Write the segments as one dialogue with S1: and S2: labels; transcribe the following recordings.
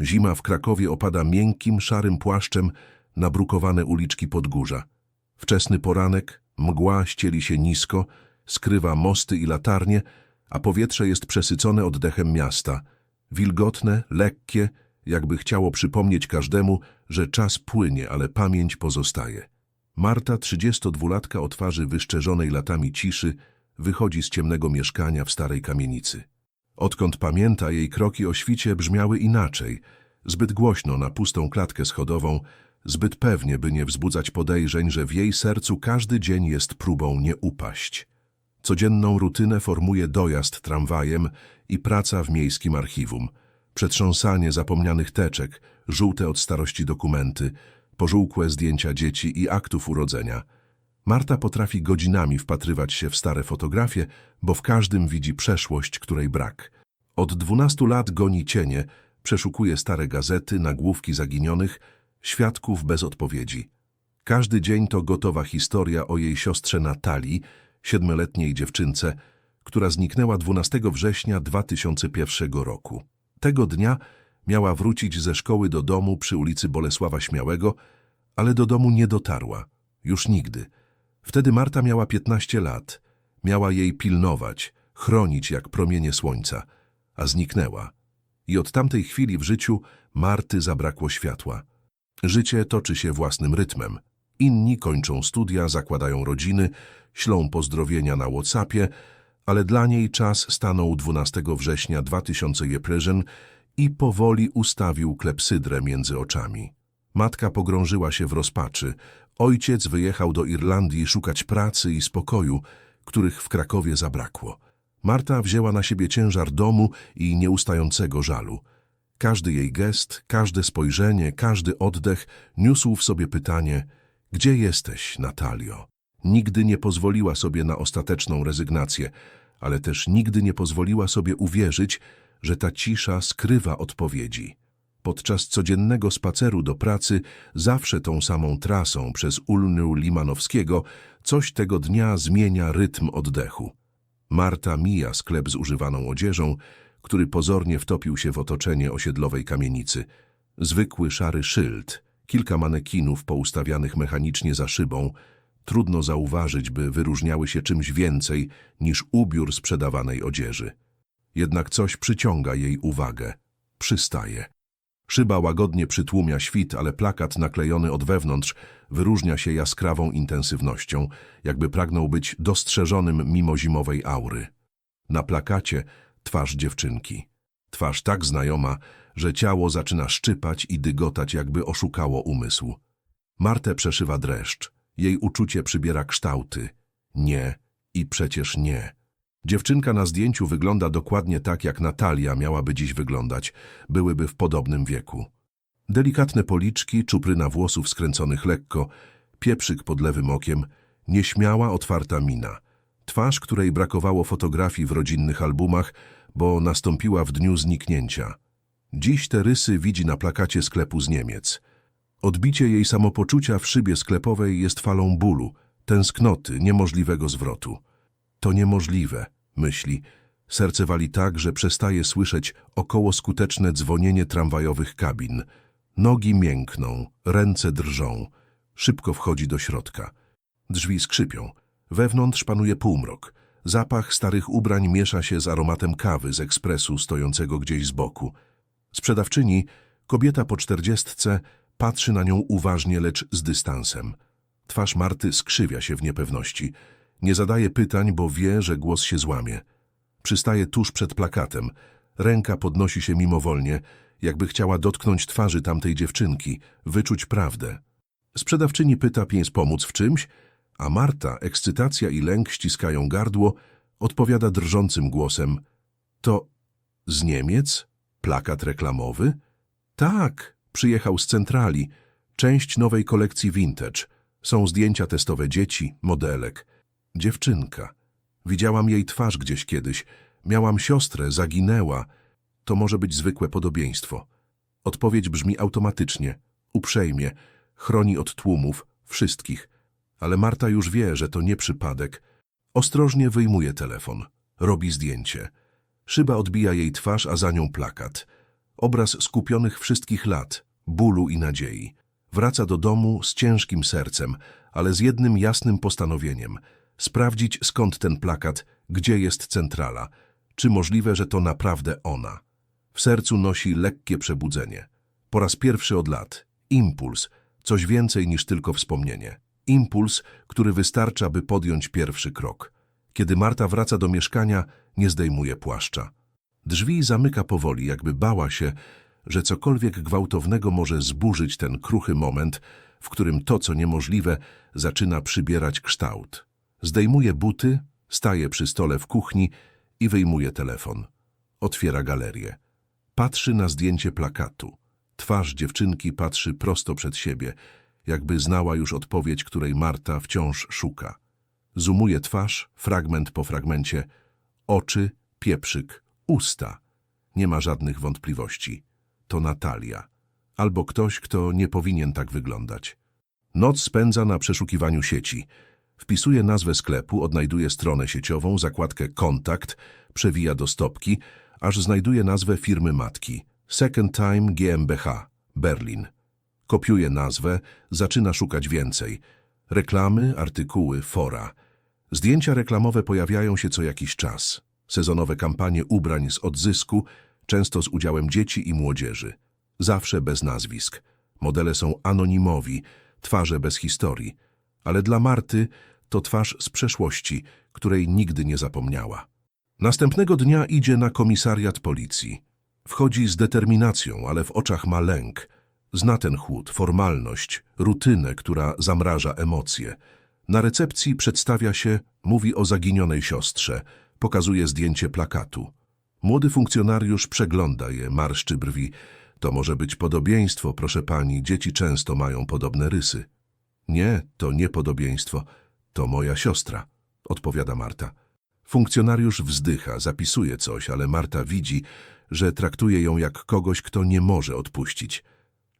S1: Zima w Krakowie opada miękkim, szarym płaszczem na brukowane uliczki Podgórza. Wczesny poranek, mgła ścieli się nisko, skrywa mosty i latarnie, a powietrze jest przesycone oddechem miasta. Wilgotne, lekkie, jakby chciało przypomnieć każdemu, że czas płynie, ale pamięć pozostaje. Marta, 32-latka o twarzy wyszczerzonej latami ciszy, wychodzi z ciemnego mieszkania w starej kamienicy. Odkąd pamięta, jej kroki o świcie brzmiały inaczej, zbyt głośno na pustą klatkę schodową, zbyt pewnie, by nie wzbudzać podejrzeń, że w jej sercu każdy dzień jest próbą nie upaść. Codzienną rutynę formuje dojazd tramwajem i praca w miejskim archiwum, przetrząsanie zapomnianych teczek, żółte od starości dokumenty, pożółkłe zdjęcia dzieci i aktów urodzenia. Marta potrafi godzinami wpatrywać się w stare fotografie, bo w każdym widzi przeszłość, której brak. Od dwunastu lat goni cienie, przeszukuje stare gazety, nagłówki zaginionych, świadków bez odpowiedzi. Każdy dzień to gotowa historia o jej siostrze Natalii, siedmioletniej dziewczynce, która zniknęła 12 września 2001 roku. Tego dnia miała wrócić ze szkoły do domu przy ulicy Bolesława Śmiałego, ale do domu nie dotarła. Już nigdy. Wtedy Marta miała 15 lat. Miała jej pilnować, chronić jak promienie słońca, a zniknęła. I od tamtej chwili w życiu Marty zabrakło światła. Życie toczy się własnym rytmem. Inni kończą studia, zakładają rodziny, ślą pozdrowienia na Whatsappie, ale dla niej czas stanął 12 września 2001 i powoli ustawił klepsydrę między oczami. Matka pogrążyła się w rozpaczy. Ojciec wyjechał do Irlandii szukać pracy i spokoju, których w Krakowie zabrakło. Marta wzięła na siebie ciężar domu i nieustającego żalu. Każdy jej gest, każde spojrzenie, każdy oddech niósł w sobie pytanie Gdzie jesteś, Natalio? Nigdy nie pozwoliła sobie na ostateczną rezygnację, ale też nigdy nie pozwoliła sobie uwierzyć, że ta cisza skrywa odpowiedzi. Podczas codziennego spaceru do pracy, zawsze tą samą trasą przez Ulnu Limanowskiego, coś tego dnia zmienia rytm oddechu. Marta mija sklep z używaną odzieżą, który pozornie wtopił się w otoczenie osiedlowej kamienicy. Zwykły szary szyld, kilka manekinów poustawianych mechanicznie za szybą. Trudno zauważyć, by wyróżniały się czymś więcej niż ubiór sprzedawanej odzieży. Jednak coś przyciąga jej uwagę. Przystaje. Szyba łagodnie przytłumia świt, ale plakat naklejony od wewnątrz wyróżnia się jaskrawą intensywnością, jakby pragnął być dostrzeżonym mimo zimowej aury. Na plakacie twarz dziewczynki. Twarz tak znajoma, że ciało zaczyna szczypać i dygotać, jakby oszukało umysł. Martę przeszywa dreszcz. Jej uczucie przybiera kształty. Nie i przecież nie. Dziewczynka na zdjęciu wygląda dokładnie tak, jak Natalia miałaby dziś wyglądać, byłyby w podobnym wieku. Delikatne policzki, czupryna włosów skręconych lekko, pieprzyk pod lewym okiem, nieśmiała, otwarta mina. Twarz, której brakowało fotografii w rodzinnych albumach, bo nastąpiła w dniu zniknięcia. Dziś te rysy widzi na plakacie sklepu z Niemiec. Odbicie jej samopoczucia w szybie sklepowej jest falą bólu, tęsknoty, niemożliwego zwrotu. To niemożliwe, myśli. Serce wali tak, że przestaje słyszeć około skuteczne dzwonienie tramwajowych kabin. Nogi miękną, ręce drżą. Szybko wchodzi do środka. Drzwi skrzypią. Wewnątrz panuje półmrok. Zapach starych ubrań miesza się z aromatem kawy z ekspresu stojącego gdzieś z boku. Sprzedawczyni, kobieta po czterdziestce, patrzy na nią uważnie, lecz z dystansem. Twarz Marty skrzywia się w niepewności. Nie zadaje pytań, bo wie, że głos się złamie. Przystaje tuż przed plakatem. Ręka podnosi się mimowolnie, jakby chciała dotknąć twarzy tamtej dziewczynki, wyczuć prawdę. Sprzedawczyni pyta pies pomóc w czymś, a Marta, ekscytacja i lęk ściskają gardło, odpowiada drżącym głosem. To z Niemiec? Plakat reklamowy? Tak, przyjechał z centrali. Część nowej kolekcji vintage. Są zdjęcia testowe dzieci, modelek. Dziewczynka. Widziałam jej twarz gdzieś kiedyś. Miałam siostrę, zaginęła. To może być zwykłe podobieństwo. Odpowiedź brzmi automatycznie, uprzejmie, chroni od tłumów, wszystkich. Ale Marta już wie, że to nie przypadek. Ostrożnie wyjmuje telefon. Robi zdjęcie. Szyba odbija jej twarz, a za nią plakat. Obraz skupionych wszystkich lat, bólu i nadziei. Wraca do domu z ciężkim sercem, ale z jednym jasnym postanowieniem. Sprawdzić skąd ten plakat, gdzie jest centrala. Czy możliwe, że to naprawdę ona. W sercu nosi lekkie przebudzenie. Po raz pierwszy od lat. Impuls. Coś więcej niż tylko wspomnienie. Impuls, który wystarcza, by podjąć pierwszy krok. Kiedy Marta wraca do mieszkania, nie zdejmuje płaszcza. Drzwi zamyka powoli, jakby bała się, że cokolwiek gwałtownego może zburzyć ten kruchy moment, w którym to, co niemożliwe, zaczyna przybierać kształt. Zdejmuje buty, staje przy stole w kuchni i wyjmuje telefon. Otwiera galerię. Patrzy na zdjęcie plakatu. Twarz dziewczynki patrzy prosto przed siebie, jakby znała już odpowiedź, której Marta wciąż szuka. Zoomuje twarz, fragment po fragmencie. Oczy, pieprzyk, usta. Nie ma żadnych wątpliwości. To Natalia. Albo ktoś, kto nie powinien tak wyglądać. Noc spędza na przeszukiwaniu sieci. Wpisuje nazwę sklepu, odnajduje stronę sieciową, zakładkę kontakt, przewija do stopki, aż znajduje nazwę firmy matki. Second Time GmbH, Berlin. Kopiuje nazwę, zaczyna szukać więcej. Reklamy, artykuły, fora. Zdjęcia reklamowe pojawiają się co jakiś czas. Sezonowe kampanie ubrań z odzysku, często z udziałem dzieci i młodzieży. Zawsze bez nazwisk. Modele są anonimowi, twarze bez historii. Ale dla Marty to twarz z przeszłości, której nigdy nie zapomniała. Następnego dnia idzie na komisariat policji. Wchodzi z determinacją, ale w oczach ma lęk. Zna ten chłód, formalność, rutynę, która zamraża emocje. Na recepcji przedstawia się, mówi o zaginionej siostrze, pokazuje zdjęcie plakatu. Młody funkcjonariusz przegląda je, marszczy brwi. To może być podobieństwo, proszę pani, dzieci często mają podobne rysy. Nie, to nie podobieństwo, to moja siostra, odpowiada Marta. Funkcjonariusz wzdycha, zapisuje coś, ale Marta widzi, że traktuje ją jak kogoś, kto nie może odpuścić.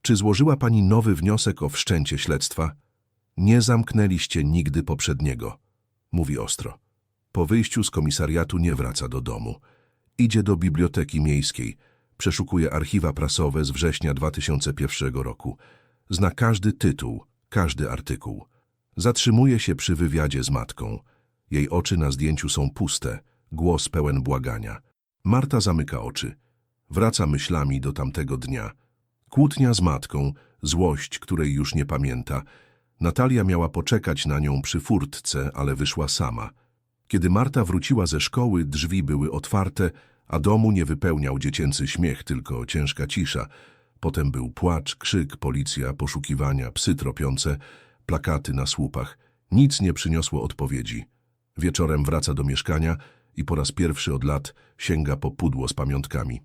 S1: Czy złożyła pani nowy wniosek o wszczęcie śledztwa? Nie zamknęliście nigdy poprzedniego, mówi ostro. Po wyjściu z komisariatu nie wraca do domu. Idzie do biblioteki miejskiej, przeszukuje archiwa prasowe z września 2001 roku. Zna każdy tytuł, każdy artykuł. Zatrzymuje się przy wywiadzie z matką. Jej oczy na zdjęciu są puste, głos pełen błagania. Marta zamyka oczy. Wraca myślami do tamtego dnia. Kłótnia z matką, złość, której już nie pamięta. Natalia miała poczekać na nią przy furtce, ale wyszła sama. Kiedy Marta wróciła ze szkoły, drzwi były otwarte, a domu nie wypełniał dziecięcy śmiech, tylko ciężka cisza. Potem był płacz, krzyk, policja, poszukiwania, psy tropiące, plakaty na słupach. Nic nie przyniosło odpowiedzi. Wieczorem wraca do mieszkania i po raz pierwszy od lat sięga po pudło z pamiątkami.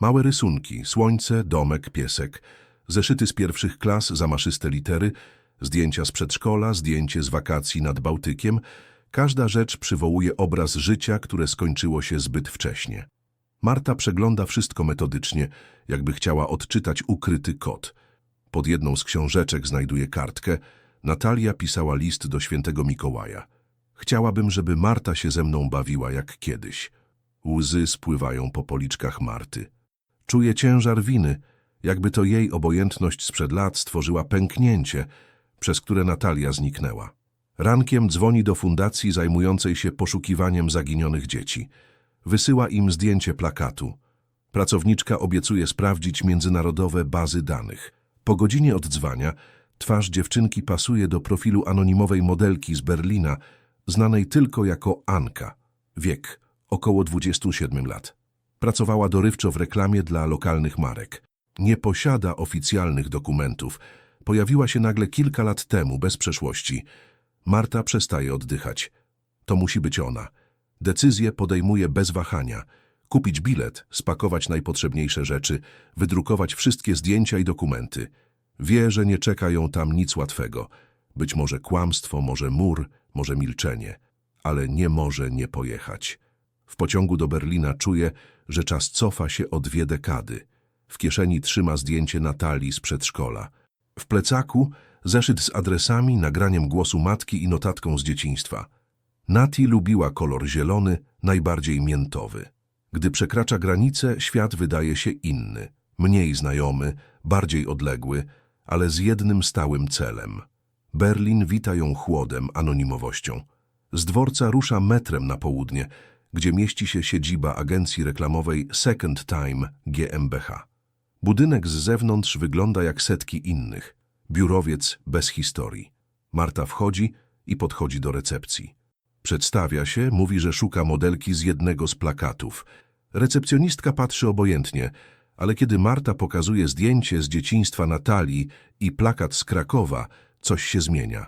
S1: Małe rysunki, słońce, domek, piesek, zeszyty z pierwszych klas, zamaszyste litery, zdjęcia z przedszkola, zdjęcie z wakacji nad Bałtykiem. Każda rzecz przywołuje obraz życia, które skończyło się zbyt wcześnie. Marta przegląda wszystko metodycznie, jakby chciała odczytać ukryty kod. Pod jedną z książeczek znajduje kartkę. Natalia pisała list do świętego Mikołaja. Chciałabym, żeby Marta się ze mną bawiła jak kiedyś. Łzy spływają po policzkach Marty. Czuje ciężar winy, jakby to jej obojętność sprzed lat stworzyła pęknięcie, przez które Natalia zniknęła. Rankiem dzwoni do fundacji zajmującej się poszukiwaniem zaginionych dzieci. Wysyła im zdjęcie plakatu. Pracowniczka obiecuje sprawdzić międzynarodowe bazy danych. Po godzinie oddzwania twarz dziewczynki pasuje do profilu anonimowej modelki z Berlina, znanej tylko jako Anka. Wiek około 27 lat. Pracowała dorywczo w reklamie dla lokalnych marek. Nie posiada oficjalnych dokumentów. Pojawiła się nagle kilka lat temu, bez przeszłości. Marta przestaje oddychać. To musi być ona. Decyzję podejmuje bez wahania. Kupić bilet, spakować najpotrzebniejsze rzeczy, wydrukować wszystkie zdjęcia i dokumenty. Wie, że nie czeka ją tam nic łatwego. Być może kłamstwo, może mur, może milczenie. Ale nie może nie pojechać. W pociągu do Berlina czuje, że czas cofa się o dwie dekady. W kieszeni trzyma zdjęcie Natalii z przedszkola. W plecaku zeszyt z adresami, nagraniem głosu matki i notatką z dzieciństwa. Nati lubiła kolor zielony, najbardziej miętowy. Gdy przekracza granicę, świat wydaje się inny. Mniej znajomy, bardziej odległy, ale z jednym stałym celem. Berlin wita ją chłodem, anonimowością. Z dworca rusza metrem na południe, gdzie mieści się siedziba agencji reklamowej Second Time GmbH. Budynek z zewnątrz wygląda jak setki innych. Biurowiec bez historii. Marta wchodzi i podchodzi do recepcji. Przedstawia się, mówi, że szuka modelki z jednego z plakatów. Recepcjonistka patrzy obojętnie, ale kiedy Marta pokazuje zdjęcie z dzieciństwa Natalii i plakat z Krakowa, coś się zmienia.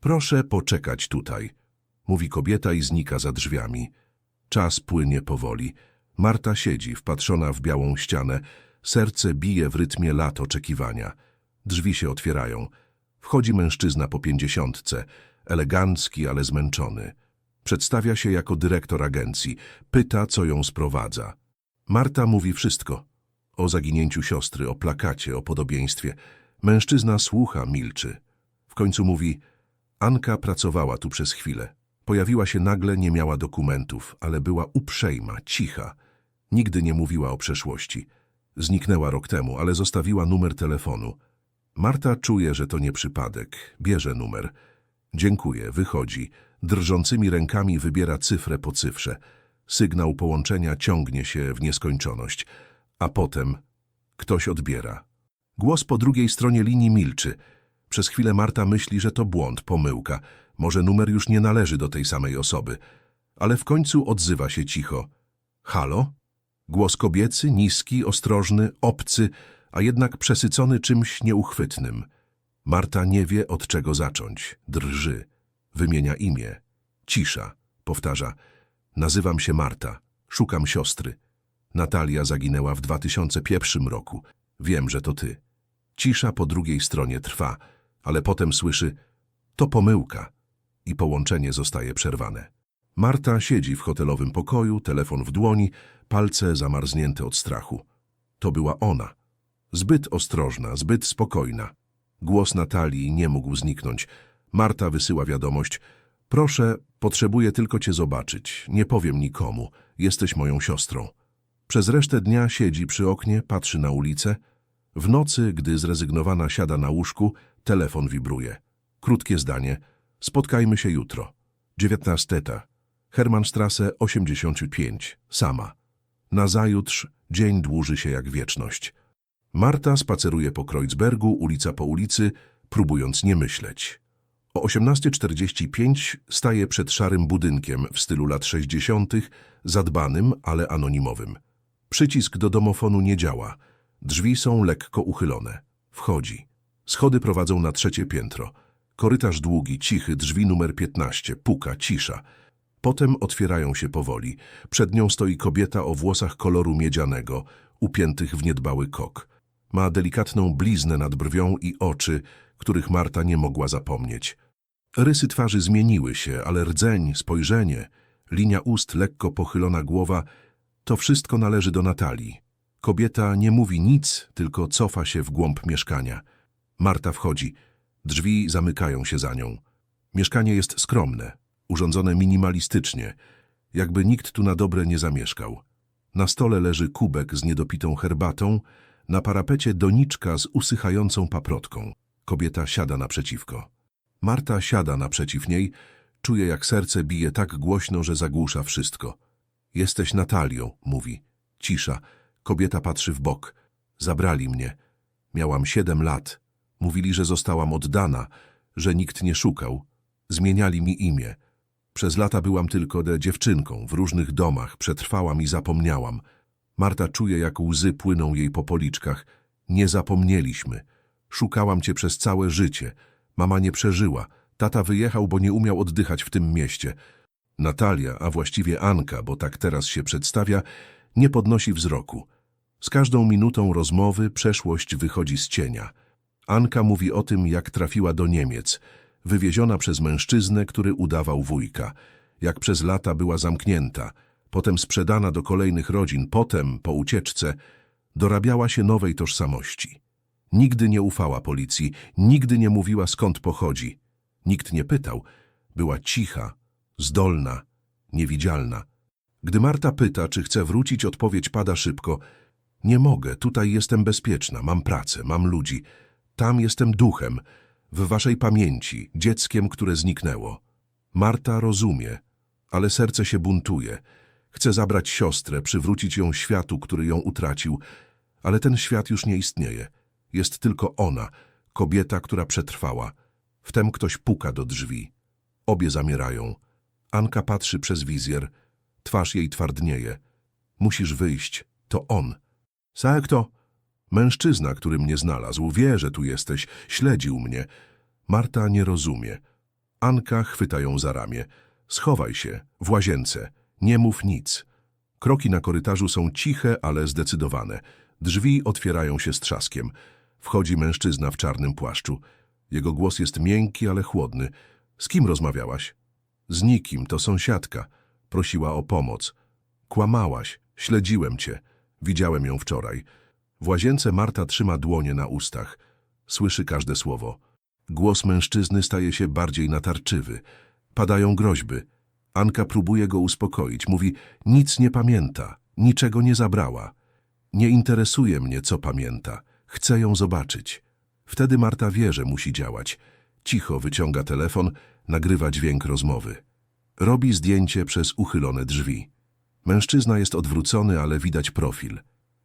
S1: Proszę poczekać tutaj, mówi kobieta i znika za drzwiami. Czas płynie powoli. Marta siedzi, wpatrzona w białą ścianę. Serce bije w rytmie lat oczekiwania. Drzwi się otwierają. Wchodzi mężczyzna po pięćdziesiątce, elegancki, ale zmęczony. Przedstawia się jako dyrektor agencji. Pyta, co ją sprowadza. Marta mówi wszystko. O zaginięciu siostry, o plakacie, o podobieństwie. Mężczyzna słucha, milczy. W końcu mówi, Anka pracowała tu przez chwilę. Pojawiła się nagle, nie miała dokumentów, ale była uprzejma, cicha. Nigdy nie mówiła o przeszłości. Zniknęła rok temu, ale zostawiła numer telefonu. Marta czuje, że to nie przypadek. Bierze numer. Dziękuję, wychodzi. Drżącymi rękami wybiera cyfrę po cyfrze. Sygnał połączenia ciągnie się w nieskończoność. A potem ktoś odbiera. Głos po drugiej stronie linii milczy. Przez chwilę Marta myśli, że to błąd, pomyłka. Może numer już nie należy do tej samej osoby. Ale w końcu odzywa się cicho. Halo? Głos kobiecy, niski, ostrożny, obcy, a jednak przesycony czymś nieuchwytnym. Marta nie wie, od czego zacząć. Drży. Wymienia imię. Cisza. Powtarza. Nazywam się Marta. Szukam siostry. Natalia zaginęła w 2001 roku. Wiem, że to ty. Cisza po drugiej stronie trwa, ale potem słyszy to pomyłka i połączenie zostaje przerwane. Marta siedzi w hotelowym pokoju, telefon w dłoni, palce zamarznięte od strachu. To była ona. Zbyt ostrożna, zbyt spokojna. Głos Natalii nie mógł zniknąć. Marta wysyła wiadomość. Proszę, potrzebuję tylko cię zobaczyć. Nie powiem nikomu. Jesteś moją siostrą. Przez resztę dnia siedzi przy oknie, patrzy na ulicę. W nocy, gdy zrezygnowana siada na łóżku, telefon wibruje. Krótkie zdanie. Spotkajmy się jutro. 19. Hermannstrasse 85. Sama. Nazajutrz dzień dłuży się jak wieczność. Marta spaceruje po Kreuzbergu, ulica po ulicy, próbując nie myśleć. O 18.45 staje przed szarym budynkiem w stylu lat 60., zadbanym, ale anonimowym. Przycisk do domofonu nie działa. Drzwi są lekko uchylone. Wchodzi. Schody prowadzą na trzecie piętro. Korytarz długi, cichy, drzwi numer 15, puka, cisza. Potem otwierają się powoli. Przed nią stoi kobieta o włosach koloru miedzianego, upiętych w niedbały kok. Ma delikatną bliznę nad brwią i oczy, których Marta nie mogła zapomnieć. Rysy twarzy zmieniły się, ale rdzeń, spojrzenie, linia ust, lekko pochylona głowa, to wszystko należy do Natalii. Kobieta nie mówi nic, tylko cofa się w głąb mieszkania. Marta wchodzi. Drzwi zamykają się za nią. Mieszkanie jest skromne, urządzone minimalistycznie, jakby nikt tu na dobre nie zamieszkał. Na stole leży kubek z niedopitą herbatą, na parapecie doniczka z usychającą paprotką. Kobieta siada naprzeciwko. Marta siada naprzeciw niej, czuje jak serce bije tak głośno, że zagłusza wszystko. Jesteś Natalią, mówi. Cisza. Kobieta patrzy w bok. Zabrali mnie. Miałam siedem lat. Mówili, że zostałam oddana, że nikt nie szukał. Zmieniali mi imię. Przez lata byłam tylko de dziewczynką, w różnych domach, przetrwałam i zapomniałam. Marta czuje, jak łzy płyną jej po policzkach. Nie zapomnieliśmy. Szukałam cię przez całe życie. Mama nie przeżyła. Tata wyjechał, bo nie umiał oddychać w tym mieście. Natalia, a właściwie Anka, bo tak teraz się przedstawia, nie podnosi wzroku. Z każdą minutą rozmowy przeszłość wychodzi z cienia. Anka mówi o tym, jak trafiła do Niemiec, wywieziona przez mężczyznę, który udawał wujka, jak przez lata była zamknięta, potem sprzedana do kolejnych rodzin, potem, po ucieczce, dorabiała się nowej tożsamości. Nigdy nie ufała policji, nigdy nie mówiła skąd pochodzi. Nikt nie pytał. Była cicha, zdolna, niewidzialna. Gdy Marta pyta, czy chce wrócić, odpowiedź pada szybko. Nie mogę, tutaj jestem bezpieczna, mam pracę, mam ludzi. Tam jestem duchem, w waszej pamięci, dzieckiem, które zniknęło. Marta rozumie, ale serce się buntuje. Chce zabrać siostrę, przywrócić ją światu, który ją utracił, ale ten świat już nie istnieje. Jest tylko ona, kobieta, która przetrwała. Wtem ktoś puka do drzwi. Obie zamierają. Anka patrzy przez wizjer. Twarz jej twardnieje. Musisz wyjść. To on. Saek to mężczyzna, który mnie znalazł. Wie, że tu jesteś. Śledził mnie. Marta nie rozumie. Anka chwyta ją za ramię. Schowaj się, w łazience. Nie mów nic. Kroki na korytarzu są ciche, ale zdecydowane. Drzwi otwierają się z trzaskiem. Wchodzi mężczyzna w czarnym płaszczu. Jego głos jest miękki, ale chłodny. Z kim rozmawiałaś? Z nikim, to sąsiadka. Prosiła o pomoc. Kłamałaś, śledziłem cię. Widziałem ją wczoraj. W łazience Marta trzyma dłonie na ustach. Słyszy każde słowo. Głos mężczyzny staje się bardziej natarczywy. Padają groźby. Anka próbuje go uspokoić. Mówi, nic nie pamięta, niczego nie zabrała. Nie interesuje mnie, co pamięta. Chcę ją zobaczyć. Wtedy Marta wie, że musi działać. Cicho wyciąga telefon, nagrywa dźwięk rozmowy. Robi zdjęcie przez uchylone drzwi. Mężczyzna jest odwrócony, ale widać profil.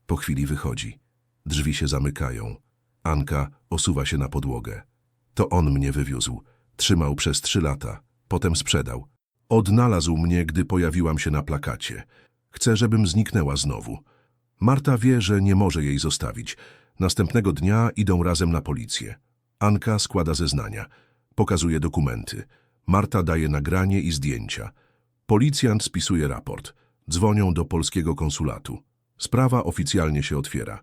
S1: Po chwili wychodzi. Drzwi się zamykają. Anka osuwa się na podłogę. To on mnie wywiózł. Trzymał przez trzy lata. Potem sprzedał. Odnalazł mnie, gdy pojawiłam się na plakacie. Chce, żebym zniknęła znowu. Marta wie, że nie może jej zostawić. Następnego dnia idą razem na policję. Anka składa zeznania. Pokazuje dokumenty. Marta daje nagranie i zdjęcia. Policjant spisuje raport. Dzwonią do polskiego konsulatu. Sprawa oficjalnie się otwiera.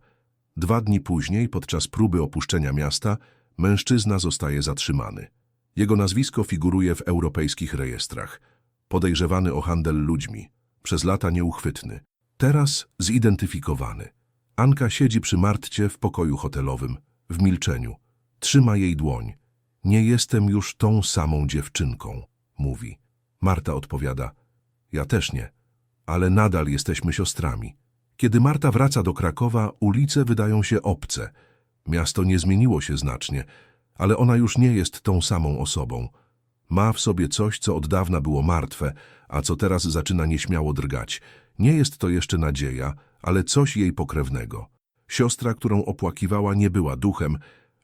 S1: Dwa dni później, podczas próby opuszczenia miasta, mężczyzna zostaje zatrzymany. Jego nazwisko figuruje w europejskich rejestrach. Podejrzewany o handel ludźmi. Przez lata nieuchwytny. Teraz zidentyfikowany. Anka siedzi przy Martcie w pokoju hotelowym, w milczeniu. Trzyma jej dłoń. Nie jestem już tą samą dziewczynką, mówi. Marta odpowiada. Ja też nie, ale nadal jesteśmy siostrami. Kiedy Marta wraca do Krakowa, ulice wydają się obce. Miasto nie zmieniło się znacznie, ale ona już nie jest tą samą osobą. Ma w sobie coś, co od dawna było martwe, a co teraz zaczyna nieśmiało drgać. Nie jest to jeszcze nadzieja, ale coś jej pokrewnego. Siostra, którą opłakiwała, nie była duchem,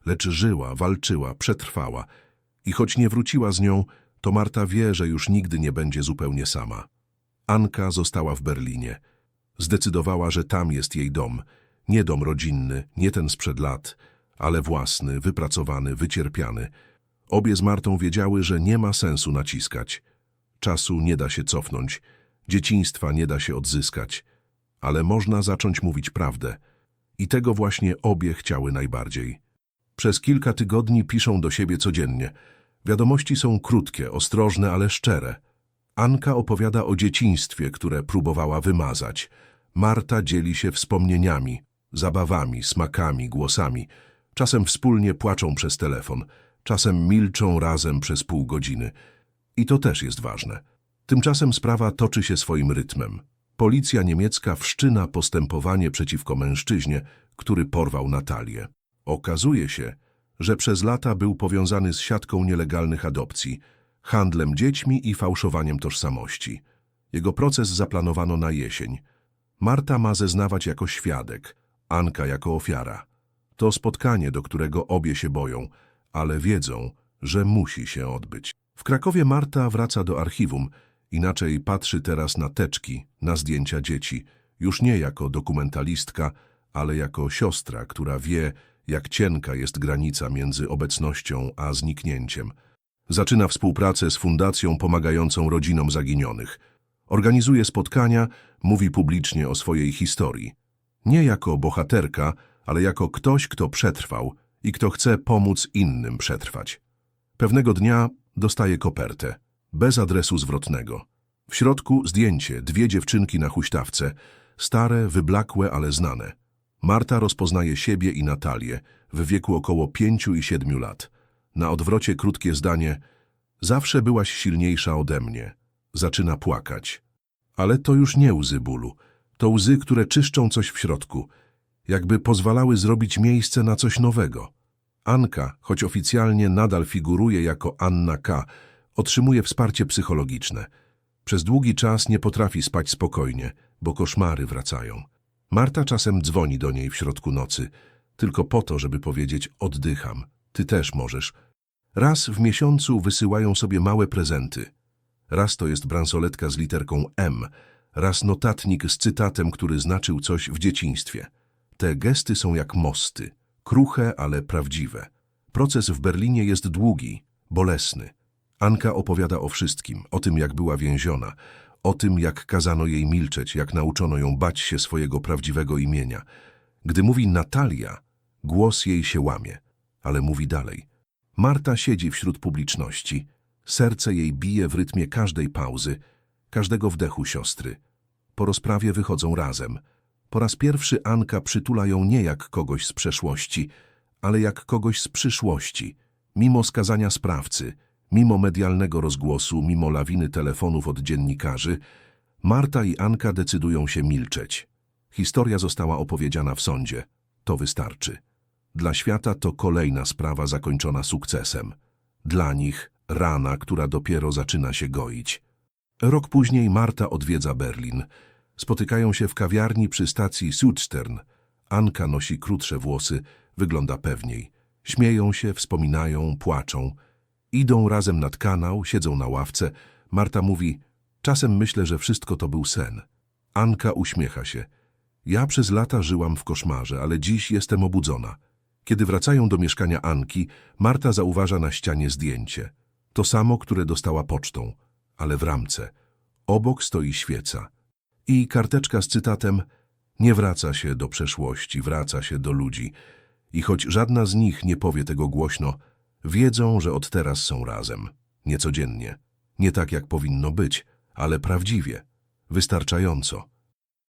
S1: lecz żyła, walczyła, przetrwała. I choć nie wróciła z nią, to Marta wie, że już nigdy nie będzie zupełnie sama. Anka została w Berlinie. Zdecydowała, że tam jest jej dom. Nie dom rodzinny, nie ten sprzed lat, ale własny, wypracowany, wycierpiany. Obie z Martą wiedziały, że nie ma sensu naciskać. Czasu nie da się cofnąć, dzieciństwa nie da się odzyskać, ale można zacząć mówić prawdę. I tego właśnie obie chciały najbardziej. Przez kilka tygodni piszą do siebie codziennie. Wiadomości są krótkie, ostrożne, ale szczere. Anka opowiada o dzieciństwie, które próbowała wymazać. Marta dzieli się wspomnieniami, zabawami, smakami, głosami. Czasem wspólnie płaczą przez telefon, czasem milczą razem przez pół godziny. I to też jest ważne. Tymczasem sprawa toczy się swoim rytmem. Policja niemiecka wszczyna postępowanie przeciwko mężczyźnie, który porwał Natalię. Okazuje się, że przez lata był powiązany z siatką nielegalnych adopcji, handlem dziećmi i fałszowaniem tożsamości. Jego proces zaplanowano na jesień. Marta ma zeznawać jako świadek, Anka jako ofiara. To spotkanie, do którego obie się boją, ale wiedzą, że musi się odbyć. W Krakowie Marta wraca do archiwum, inaczej patrzy teraz na teczki, na zdjęcia dzieci, już nie jako dokumentalistka, ale jako siostra, która wie, jak cienka jest granica między obecnością a zniknięciem. Zaczyna współpracę z fundacją pomagającą rodzinom zaginionych. Organizuje spotkania, mówi publicznie o swojej historii. Nie jako bohaterka, ale jako ktoś, kto przetrwał i kto chce pomóc innym przetrwać. Pewnego dnia dostaje kopertę, bez adresu zwrotnego. W środku zdjęcie, dwie dziewczynki na huśtawce, stare, wyblakłe, ale znane. Marta rozpoznaje siebie i Natalię w wieku około pięciu i siedmiu lat. Na odwrocie krótkie zdanie Zawsze byłaś silniejsza ode mnie. Zaczyna płakać. Ale to już nie łzy bólu. To łzy, które czyszczą coś w środku. jakby pozwalały zrobić miejsce na coś nowego. Anka, choć oficjalnie nadal figuruje jako Anna K., otrzymuje wsparcie psychologiczne. Przez długi czas nie potrafi spać spokojnie, bo koszmary wracają. Marta czasem dzwoni do niej w środku nocy, tylko po to, żeby powiedzieć oddycham, ty też możesz. Raz w miesiącu wysyłają sobie małe prezenty. Raz to jest bransoletka z literką M, raz notatnik z cytatem, który znaczył coś w dzieciństwie. Te gesty są jak mosty, kruche, ale prawdziwe. Proces w Berlinie jest długi, bolesny. Anka opowiada o wszystkim, o tym jak była więziona, o tym jak kazano jej milczeć, jak nauczono ją bać się swojego prawdziwego imienia. Gdy mówi Natalia, głos jej się łamie, ale mówi dalej. Marta siedzi wśród publiczności. Serce jej bije w rytmie każdej pauzy, każdego wdechu siostry. Po rozprawie wychodzą razem. Po raz pierwszy Anka przytula ją nie jak kogoś z przeszłości, ale jak kogoś z przyszłości. Mimo skazania sprawcy, mimo medialnego rozgłosu, mimo lawiny telefonów od dziennikarzy, Marta i Anka decydują się milczeć. Historia została opowiedziana w sądzie. To wystarczy. Dla świata to kolejna sprawa zakończona sukcesem. Dla nich rana, która dopiero zaczyna się goić. Rok później Marta odwiedza Berlin. Spotykają się w kawiarni przy stacji Südstern. Anka nosi krótsze włosy, wygląda pewniej. Śmieją się, wspominają, płaczą. Idą razem nad kanał, siedzą na ławce. Marta mówi, czasem myślę, że wszystko to był sen. Anka uśmiecha się. Ja przez lata żyłam w koszmarze, ale dziś jestem obudzona. Kiedy wracają do mieszkania Anki, Marta zauważa na ścianie zdjęcie. To samo, które dostała pocztą, ale w ramce. Obok stoi świeca. I karteczka z cytatem Nie wraca się do przeszłości, wraca się do ludzi. I choć żadna z nich nie powie tego głośno, wiedzą, że od teraz są razem. Niecodziennie. Nie tak, jak powinno być, ale prawdziwie. Wystarczająco.